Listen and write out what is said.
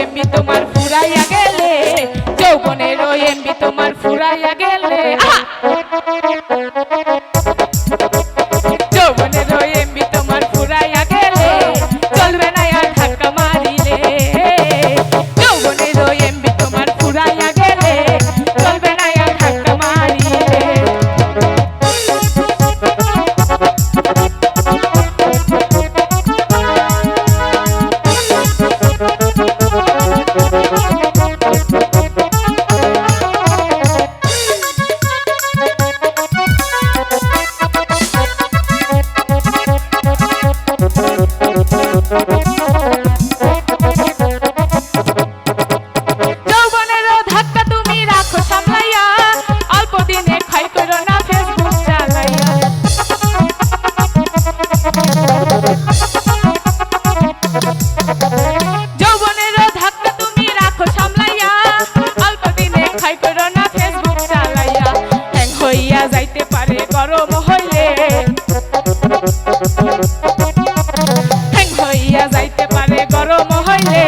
MB তোমার ফুরাইয়া গেলে যৌবনের এমবি তোমার ফুরাইয়া গেলে। যাইতে পারে গরম হইলে। হইয়া যাইতে পারে গরম হইলে।